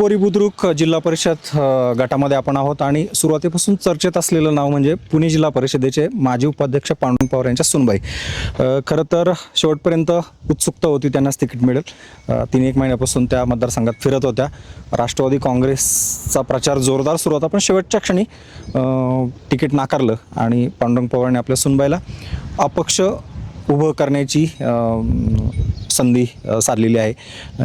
बोरी बुद्रुक जिल्हा परिषद गटामध्ये आपण आहोत आणि सुरुवातीपासून चर्चेत असलेलं नाव म्हणजे पुणे जिल्हा परिषदेचे माजी उपाध्यक्ष पांडुरंग पवार यांच्या सुनबाई. खरं तर शेवटपर्यंत उत्सुकता होती त्यांनाच तिकीट मिळेल. तीन एक महिन्यापासून त्या मतदारसंघात फिरत होत्या. राष्ट्रवादी काँग्रेसचा प्रचार जोरदार सुरू होता पण शेवटच्या क्षणी तिकीट नाकारलं आणि पांडुरंग यांनी आपल्या सुनबाईला अपक्ष उभं करण्याची संधी साधलेली आहे.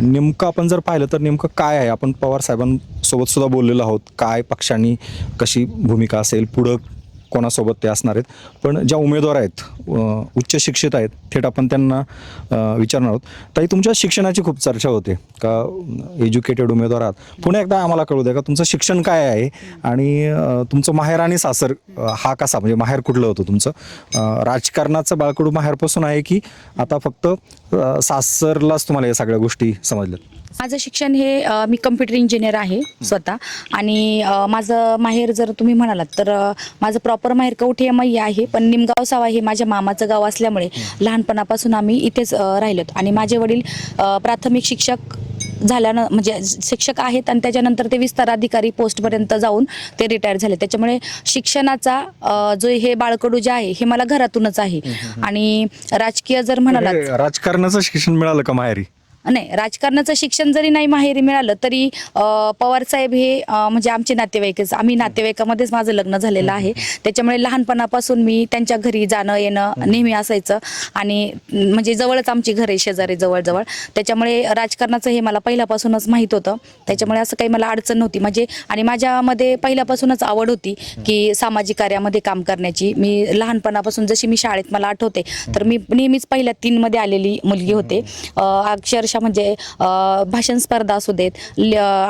नेमकं आपण जर पाहिलं तर नेमकं काय आहे? आपण पवार साहेबांसोबत सुद्धा बोललेलो आहोत. काय पक्षांनी कशी भूमिका असेल? पुढं कोणासोबत ते असणार आहेत. पण ज्या उमेदवार आहेत उच्च शिक्षित आहेत थेट आपण त्यांना विचारणार आहोत. ताई तुमच्या शिक्षणाची खूप चर्चा होते का? एज्युकेटेड उमेदवार आहात. पुन्हा एकदा आम्हाला कळू द्या का तुमचं शिक्षण काय आहे? आणि तुमचं माहेर आणि सासर हा कसा? म्हणजे माहेर कुठलं होतं तुमचं? राजकारणाचं बाळकडू माहेरपासून आहे की आता फक्त सासरलाच तुम्हाला या सगळ्या गोष्टी समजल्यात? माझं शिक्षण हे अ, मी कम्प्युटर इंजिनियर आहे स्वतः. आणि अ, माझं माहेर जर तुम्ही म्हणालात तर अ, माझं प्रॉपर माहेर कवठे मय्या आहे पण निमगाव सावा हे माझ्या मामाचं गाव असल्यामुळे लहानपणापासून आम्ही इथेच अ, राहिलोत. आणि माझे वडील अ, प्राथमिक शिक्षक झाल्यानं म्हणजे शिक्षक आहेत आणि त्याच्यानंतर ते विस्तार अधिकारी पोस्टपर्यंत जाऊन ते रिटायर झाले. त्याच्यामुळे शिक्षणाचा अ, जो हे बाळकडू जे आहे हे मला घरातूनच आहे. आणि राजकीय जर म्हणालात हे राजकारणाचं शिक्षण मिळालं का माहेरी? नाही राजकारणाचं शिक्षण जरी नाही माहेरी मिळालं तरी पवार साहेब हे म्हणजे आमचे नातेवाईकच आम्ही नातेवाईकामध्येच माझं लग्न झालेलं आहे. त्याच्यामुळे लहानपणापासून मी त्यांच्या घरी जाणं येणं नेहमी असायचं. आणि म्हणजे जवळच आमची घर आहे शेजारी जवळजवळ. त्याच्यामुळे राजकारणाचं हे मला पहिल्यापासूनच माहीत होतं. त्याच्यामुळे असं काही मला अडचण नव्हती. म्हणजे आणि माझ्यामध्ये पहिल्यापासूनच आवड होती की सामाजिक कार्यामध्ये काम करण्याची. मी लहानपणापासून जशी मी शाळेत मला आठवते तर मी नेहमीच पहिल्या तीनमध्ये आलेली मुलगी होते. अक्षरशः अशा म्हणजे भाषण स्पर्धा असू देत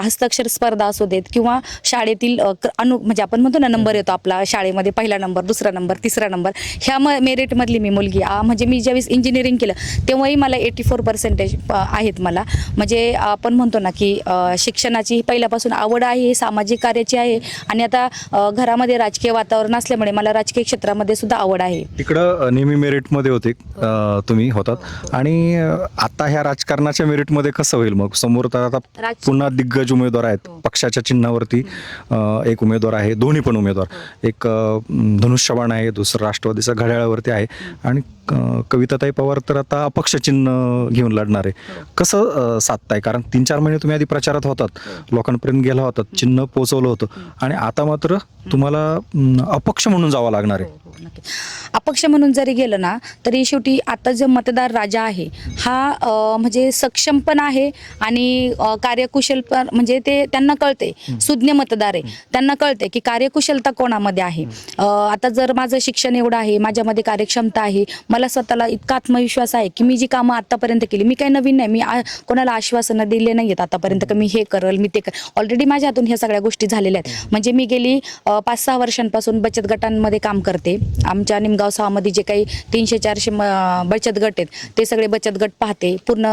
हस्ताक्षर स्पर्धा असू देत किंवा शाळेतील अनु म्हणजे आपण म्हणतो ना नंबर येतो आपला शाळेमध्ये पहिला नंबर दुसरा नंबर तिसरा नंबर ह्या म मेरिटमधली मी मुलगी. म्हणजे मी ज्यावेळेस इंजिनिअरिंग केलं तेव्हाही मला एटी फोर पर्सेंटेज आहेत मला. म्हणजे आपण म्हणतो ना की शिक्षणाची पहिल्यापासून आवड आहे सामाजिक कार्याची आहे आणि आता घरामध्ये राजकीय वातावरण असल्यामुळे मला राजकीय क्षेत्रामध्ये सुद्धा आवड आहे. तिकडं नेहमी मेरिटमध्ये होते तुम्ही होतात. आणि आता ह्या राजकारणाच्या मेरिटमध्ये कसं होईल मग? समोर तर आता पुन्हा दिग्गज उमेदवार आहेत. हो. पक्षाच्या चिन्हावरती एक उमेदवार आहे दोन्ही पण उमेदवार. हो. एक धनुष्यबाण आहे दुसरं राष्ट्रवादीचा घड्याळावरती आहे. आणि कविताताई पवार तर आता अपक्ष चिन्ह घेऊन लढणार आहे. हो. कसं साधताय? कारण तीन चार महिने तुम्ही आधी प्रचारात होतात. लोकांपर्यंत गेला होतात चिन्ह पोहोचवलं होतं. आणि आता मात्र तुम्हाला अपक्ष म्हणून जावं लागणार आहे. अपक्ष म्हणून जरी गेलं ना तरी शेवटी आता जो मतदार राजा आहे हा म्हणजे सक्षम पण आहे आणि कार्यकुशल पण म्हणजे ते त्यांना कळते सुज्ञ मतदार आहे. त्यांना कळते की कार्यकुशलता कोणामध्ये आहे. आता जर माझं शिक्षण एवढं आहे माझ्यामध्ये कार्यक्षमता आहे मला स्वतःला इतका आत्मविश्वास आहे की मी जी कामं आतापर्यंत केली मी काही नवीन नाही मी कोणाला आश्वासनं दिले नाही आहेत आतापर्यंत की मी हे करल मी ते कर. ऑलरेडी माझ्या हातून ह्या सगळ्या गोष्टी झालेल्या आहेत. म्हणजे मी गेली पाच सहा वर्षांपासून बचत गटांमध्ये काम करते. आमच्या निमगाव सहामध्ये जे काही तीनशे चारशे बचत गट आहेत ते सगळे बचत गट पाहते. पूर्ण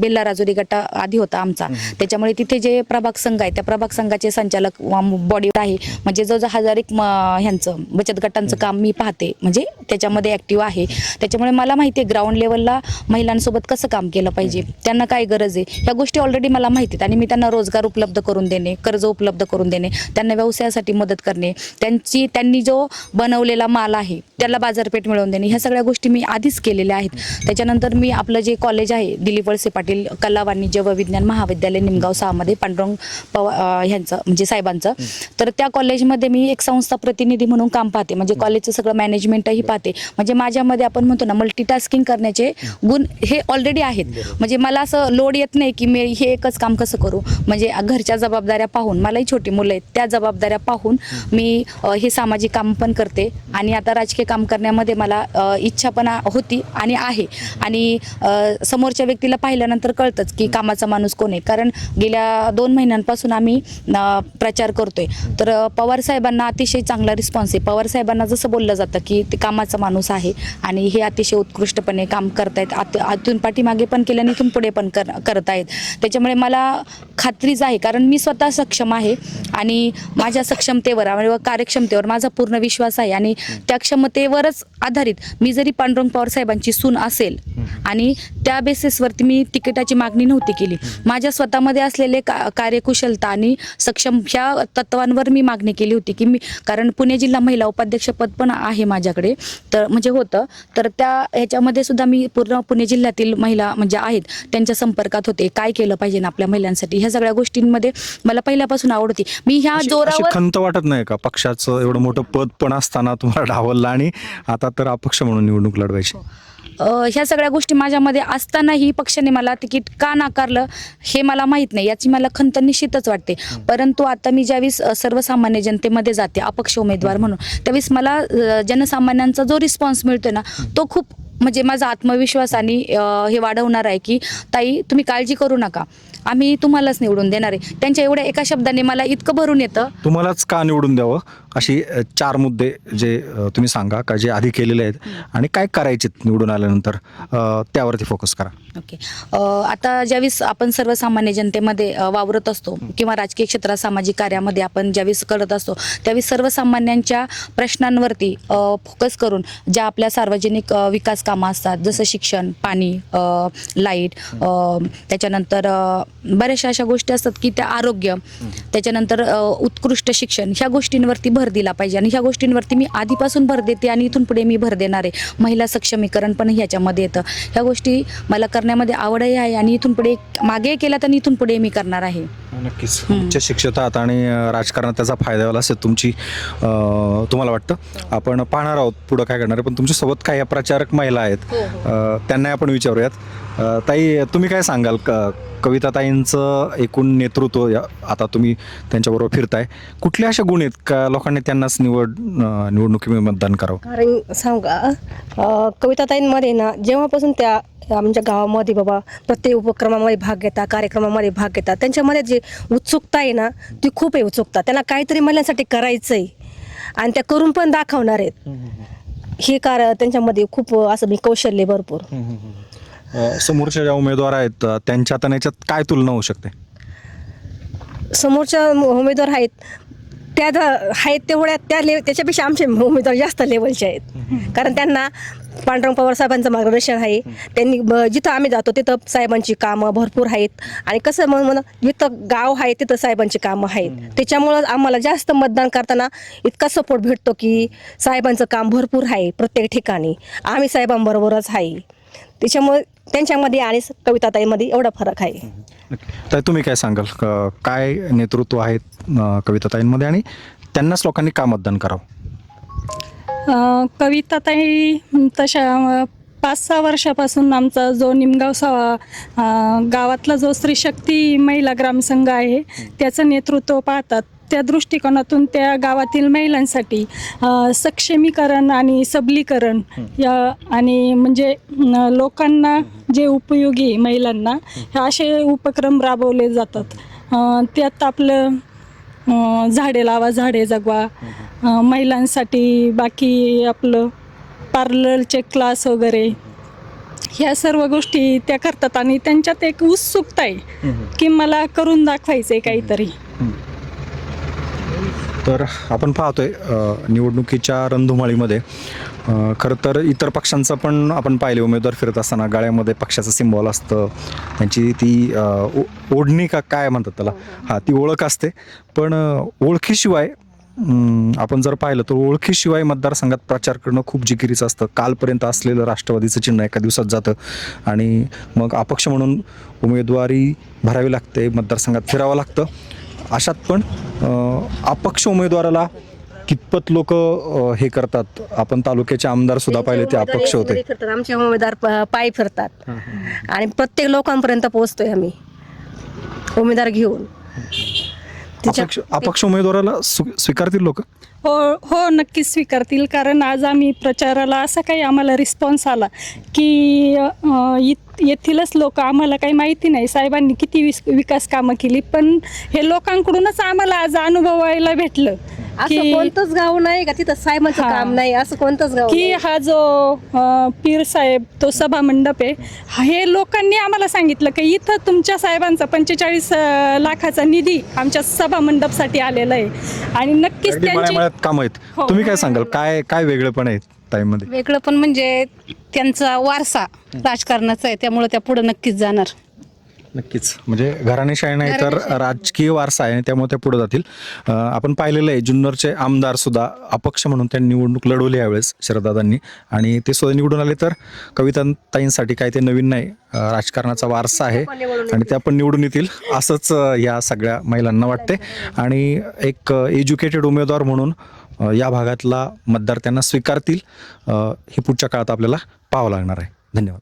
बेल्ला राजुरी गटा आधी होता आमचा. त्याच्यामुळे तिथे जे प्रभाग संघ आहे त्या प्रभाग संघाचे संचालक बॉडी आहे. म्हणजे जवळजवळ हजार एक ह्यांचं बचत गटांचं काम मी पाहते. म्हणजे त्याच्यामध्ये ऍक्टिव्ह आहे. त्याच्यामुळे मला माहिती आहे ग्राउंड लेवलला महिलांसोबत कसं काम केलं पाहिजे? त्यांना काय गरज आहे? ह्या गोष्टी ऑलरेडी मला माहिती आहेत. आणि मी त्यांना रोजगार उपलब्ध करून देणे कर्ज उपलब्ध करून देणे त्यांना व्यवसायासाठी मदत करणे त्यांची त्यांनी जो बनवलेला माल आहे त्याला बाजारपेठ मिळवून देणे. ह्या सगळ्या गोष्टी मी आधीच केलेल्या आहेत. त्याच्यानंतर मी आपलं जे कॉलेज आहे दिलीप वळसे पाटील कला वाणिज्य व विज्ञान महाविद्यालय निमगाव सहामध्ये पांडुरंग पवा अं, ह्यांचं म्हणजे साहेबांचं. तर त्या कॉलेजमध्ये मी एक संस्था प्रतिनिधी म्हणून काम पाहते. म्हणजे कॉलेजचं सगळं मॅनेजमेंटही पाहते. म्हणजे माझ्यामध्ये आपण म्हणतो ना मल्टीटास्किंग करण्याचे गुण हे ऑलरेडी आहेत. म्हणजे मला असं लोड येत नाही की मी हे एकच काम कसं करू? म्हणजे घरच्या जबाबदाऱ्या पाहून मलाही छोटी मुलं आहेत त्या जबाबदाऱ्या पाहून मी हे सामाजिक काम पण करते. आणि आता राजकीय काम करण्यामध्ये मला इच्छा पण होती आणि आहे. आणि समोरच्या व्यक्तीला पाहिल्यानंतर कळतंच की कामाचा माणूस कोण आहे. कारण गेल्या दोन महिन्यांपासून आम्ही प्रचार करतोय. तर पवार साहेबांना अतिशय चांगला रिस्पॉन्स आहे. पवार साहेबांना जसं बोललं जातं की ते कामाचा माणूस आहे आणि हे अतिशय उत्कृष्टपणे काम करतायत. आत आतून पाठीमागे पण केल्याने इथून पुढे पण कर करत आहेत त्याच्यामुळे मला खात्रीच आहे. कारण मी स्वतः सक्षम आहे आणि माझ्या सक्षमतेवर आणि व कार्यक्षमतेवर माझा पूर्ण विश्वास आहे. आणि त्या क्षमतेवर त्याच्यावरच आधारित. मी जरी पांडुरंग पवार साहेबांची सून असेल आणि त्या बेसिसवरती मी तिकिटाची मागणी नव्हती केली. माझ्या स्वतःमध्ये असलेले का कार्यकुशलता आणि सक्षम ह्या तत्वांवर मी मागणी केली होती की मी कारण पुणे जिल्हा महिला उपाध्यक्षपद पण आहे माझ्याकडे. तर म्हणजे होतं. तर त्या ह्याच्यामध्ये सुद्धा मी पूर्ण पुणे जिल्ह्यातील महिला म्हणजे आहेत त्यांच्या संपर्कात होते. काय केलं पाहिजे ना आपल्या महिलांसाठी? ह्या सगळ्या गोष्टींमध्ये मला पहिल्यापासून आवड होती. मी ह्या जोरावर खंत वाटत नाही का? पक्षाचं एवढं मोठं पद पण असताना तुम्हाला डावललं आणि आता तर अपक्ष म्हणून निवडणूक लढवायची. अ, ह्या सगळ्या गोष्टी माझ्यामध्ये असतानाही पक्षाने मला तिकीट का नाकारलं हे मला माहीत नाही. याची मला खंत निश्चितच वाटते. परंतु आता मी ज्यावेळेस अ, सर्वसामान्य जनतेमध्ये जाते अपक्ष उमेदवार म्हणून त्यावेळेस मला अ, जनसामान्यांचा जो रिस्पॉन्स मिळतो ना तो खूप म्हणजे माझा आत्मविश्वास आणि अ, हे वाढवणार आहे की ताई तुम्ही काळजी करू नका. आम्ही तुम्हालाच निवडून देणार आहे. त्यांच्या एवढ्या एका शब्दाने मला इतकं भरून येतं. तुम्हालाच का निवडून द्यावं? अशी चार मुद्दे जे तुम्ही सांगा का जे आधी केलेले आहेत आणि काय करायचे निवडून आल्यानंतर त्यावरती फोकस करा. ओके. आता ज्यावेळेस आपण सर्वसामान्य जनतेमध्ये वावरत असतो किंवा राजकीय क्षेत्रात सामाजिक कार्यामध्ये आपण ज्यावेळेस करत असतो त्यावेळेस सर्वसामान्यांच्या प्रश्नांवरती फोकस करून ज्या आपल्या सार्वजनिक विकास कामं असतात जसं शिक्षण पाणी लाइट त्याच्यानंतर बऱ्याचशा अशा गोष्टी असतात की त्या आरोग्य त्याच्यानंतर उत्कृष्ट शिक्षण ह्या गोष्टींवरती भर दिला पाहिजे. आणि ह्या गोष्टींवरती मी आधीपासून भर देते आणि इथून पुढे मी भर देणार आहे. महिला सक्षमीकरण पण ह्याच्यामध्ये येतं. ह्या गोष्टी मला करण्यामध्ये आवडही आहे आणि इथून पुढे मागे केला तर इथून पुढे मी करणार आहे. नक्कीच. उच्च शिक्षित आहात आणि राजकारणात त्याचा फायदा व्हायला असेल तुमची तुम्हाला वाटतं? आपण पाहणार आहोत पुढं काय करणार आहे पण तुमच्यासोबत काही प्रचारक महिला आहेत. अ, त्यांना आपण विचारूयात. ताई तुम्ही काय सांगाल? क कविताताईंचं एकूण नेतृत्व या- आता तुम्ही त्यांच्याबरोबर फिरताय. कुठल्या अशा गुण आहेत का लोकांनी त्यांनाच निवड अ, निवडणुकीमध्ये मतदान करावं? कारण सांगू का अं, कविताताईंमध्ये ना जेव्हापासून त्या आमच्या गावामध्ये बाबा प्रत्येक उपक्रमामध्ये भाग घेतात कार्यक्रमामध्ये भाग घेतात त्यांच्यामध्ये जी उत्सुकता आहे ना ती खूप आहे उत्सुकता. त्यांना काहीतरी महिलांसाठी करायचं आहे आणि त्या करून पण दाखवणार आहेत. हे कार त्यांच्यामध्ये खूप असं मी कौशल्य आहे भरपूर. अ, समोरच्या ज्या उमेदवार आहेत अ, त्यांच्यात आणि याच्यात काय तुलना होऊ शकते? समोरच्या उमेदवार आहेत. त्या ज- आहेत तेवढ्या त्या ले त्याच्यापेक्षा आमचे उमेदवार जास्त लेवलचे आहेत. कारण त्यांना पांडुरंग पवार साहेबांचं मार्गदर्शन आहे. त्यांनी ब- जिथं आम्ही जातो तिथं साहेबांची कामं भरपूर आहेत. आणि कसं म्हण म्हण जिथं गाव आहे तिथं साहेबांची कामं आहेत. त्याच्यामुळं आम्हाला जास्त मतदान करताना इतका सपोर्ट भेटतो की साहेबांचं काम भरपूर आहे प्रत्येक ठिकाणी. आम्ही साहेबांबरोबरच आहे. त्याच्यामुळे त्यांच्यामध्ये आणि कविताताईमध्ये एवढा फरक आहे. तर तुम्ही काय सांगाल? क- काय नेतृत्व आहेत अ, कविताताईंमध्ये आणि त्यांनाच लोकांनी का मतदान करावं? अ, कविताताई तशा अ, पाच सहा वर्षापासून आमचा जो निमगाव सा अ, गावातला जो स्त्रीशक्ती महिला ग्रामसंघ आहे त्याचं नेतृत्व पाहतात. त्या दृष्टिकोनातून त्या गावातील महिलांसाठी अ, सक्षमीकरण आणि सबलीकरण या आणि म्हणजे न, लोकांना जे उपयोगी आहे महिलांना हे असे उपक्रम राबवले जातात. अ, त्यात आपलं अं, झाडे लावा झाडे जगवा. अं, महिलांसाठी बाकी आपलं पार्लरचे क्लास वगैरे ह्या सर्व गोष्टी त्या करतात आणि त्यांच्यात एक उत्सुकता आहे की मला करून दाखवायचं आहे काहीतरी. तर आपण पाहतोय निवडणुकीच्या रणधुमाळीमध्ये खरं तर इतर पक्षांचं पण आपण पाहिले उमेदवार फिरत असताना गाळ्यामध्ये पक्षाचं सिम्बॉल असतं त्यांची ती ओ- ओढणी का काय म्हणतात त्याला? हां ती ओळख असते. पण ओळखीशिवाय आपण जर पाहिलं तर ओळखीशिवाय मतदारसंघात प्रचार करणं खूप जिकिरीचं असतं. कालपर्यंत असलेलं राष्ट्रवादीचं चिन्ह एका दिवसात जातं आणि मग अपक्ष म्हणून उमेदवारी भरावी लागते मतदारसंघात फिरावं लागतं. अशात पण अपक्ष उमेदवाराला कितपत लोक हे करतात? आपण तालुक्याचे आमदार सुद्धा पाहिले ते अपक्ष होते. फिरतात आमचे उमेदवार पायी फिरतात. आणि प्रत्येक लोकांपर्यंत पोहोचतोय आम्ही. उमेदवार घेऊन. अपक्ष अपक्ष उमेदवाराला स्वी- स्वीकारतील लोक? हो हो नक्कीच स्वीकारतील. कारण आज आम्ही प्रचाराला असा काही आम्हाला रिस्पॉन्स आला की अं, इत- येथीलच लोक आम्हाला काही माहिती नाही. साहेबांनी किती विस विकास कामं केली पण हे लोकांकडूनच आम्हाला आज अनुभवायला भेटलं. असं की कोणतंच गाव नाही का? तिथं साहेबांचं हा. काम नाही. असं कोणतंच गाव की नाही. हा जो अ, पीर साहेब तो सभा मंडप आहे हा- हे लोकांनी आम्हाला सांगितलं की इथं तुमच्या साहेबांचा पंचेचाळीस लाखाचा निधी आमच्या सभा मंडपसाठी आलेला आहे. आणि नक्कीच अगदी त्यांची मळ्यामळ्यात कामं आहेत. तुम्ही काय सांगाल? काय काय वेगळेपण आहे ताईमध्ये वेगळं पण म्हणजे त्यांचा वारसा राजकारणाचा आहे. त्यामुळे त्या पुढे नक्कीच जाणार. नक्कीच. म्हणजे घराणेशाही नाही तर राजकीय वारसा आहे आणि त्यामुळे ते पुढे जातील. अं, आपण पाहिलेलं आहे जुन्नरचे आमदार सुद्धा अपक्ष म्हणून त्यांनी निवडणूक लढवली यावेळेस शरदादांनी आणि ते सुद्धा निवडून आले तर कविताताईंसाठी काय ते नवीन नाही अं, राजकारणाचा वारसा आहे आणि त्या पण निवडून येतील असंच अं, या सगळ्या महिलांना वाटते. आणि एक एज्युकेटेड उमेदवार म्हणून अं, या भागातला मतदार त्यांना स्वीकारतील. अं, हे पुढच्या काळात आपल्याला पाहावं लागणार आहे. धन्यवाद.